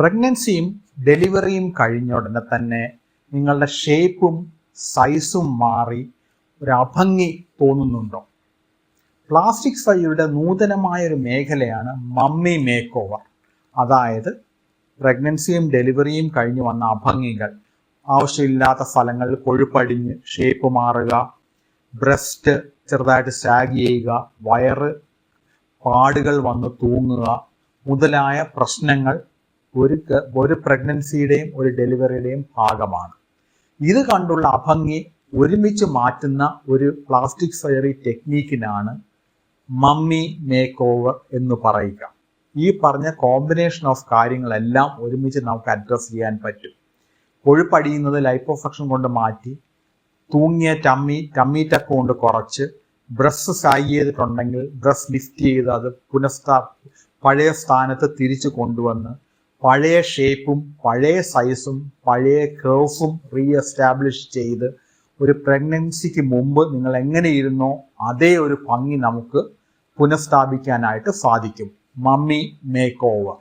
പ്രഗ്നൻസിയും ഡെലിവറിയും കഴിഞ്ഞ ഉടനെ തന്നെ നിങ്ങളുടെ ഷേപ്പും സൈസും മാറി ഒരു അഭംഗി തോന്നുന്നുണ്ടോ? പ്ലാസ്റ്റിക് സർജറിയുടെ നൂതനമായ ഒരു മേഖലയാണ് മമ്മി മേക്ക് ഓവർ അതായത് പ്രഗ്നൻസിയും ഡെലിവറിയും കഴിഞ്ഞ് വന്ന അഭംഗികൾ. ആവശ്യമില്ലാത്ത സ്ഥലങ്ങളിൽ കൊഴുപ്പടിഞ്ഞ് ഷേപ്പ് മാറുക ബ്രസ്റ്റ് ചെറുതായിട്ട് സ്റ്റാഗ് ചെയ്യുക വയറ് പാടുകൾ വന്ന് തൂങ്ങുക മുതലായ പ്രശ്നങ്ങൾ ഒരു ഒരു പ്രഗ്നൻസിയുടെയും ഒരു ഡെലിവറിയുടെയും ഭാഗമാണ്. ഇത് കണ്ടുള്ള അഭംഗി ഒരുമിച്ച് മാറ്റുന്ന ഒരു പ്ലാസ്റ്റിക് സർജറി ടെക്നീക്കിനാണ് മമ്മി മേക്ക് ഓവർ എന്ന് പറയുക. ഈ പറഞ്ഞ കോമ്പിനേഷൻ ഓഫ് കാര്യങ്ങളെല്ലാം ഒരുമിച്ച് നമുക്ക് അഡ്രസ്സ് ചെയ്യാൻ പറ്റും. കൊഴുപ്പടിയുന്നത് ലൈപ്പോസക്ഷൻ കൊണ്ട് മാറ്റി തൂങ്ങിയ ടമ്മി ടമ്മി ടക്ക് കൊണ്ട് കുറച്ച് ബ്രസ് സായി ചെയ്തിട്ടുണ്ടെങ്കിൽ ബ്രസ് ലിഫ്റ്റ് ചെയ്ത് അത് പുനഃസ്ഥാ പഴയ സ്ഥാനത്ത് തിരിച്ചു കൊണ്ടുവന്ന് പഴയ ഷേപ്പും പഴയ സൈസും പഴയ കേഴ്സും റീ എസ്റ്റാബ്ലിഷ് ചെയ്ത് ഒരു പ്രഗ്നൻസിക്ക് മുമ്പ് നിങ്ങൾ എങ്ങനെ ഇരുന്നോ അതേ ഒരു ഭംഗി നമുക്ക് പുനഃസ്ഥാപിക്കാനായിട്ട് സാധിക്കും. Mummy make over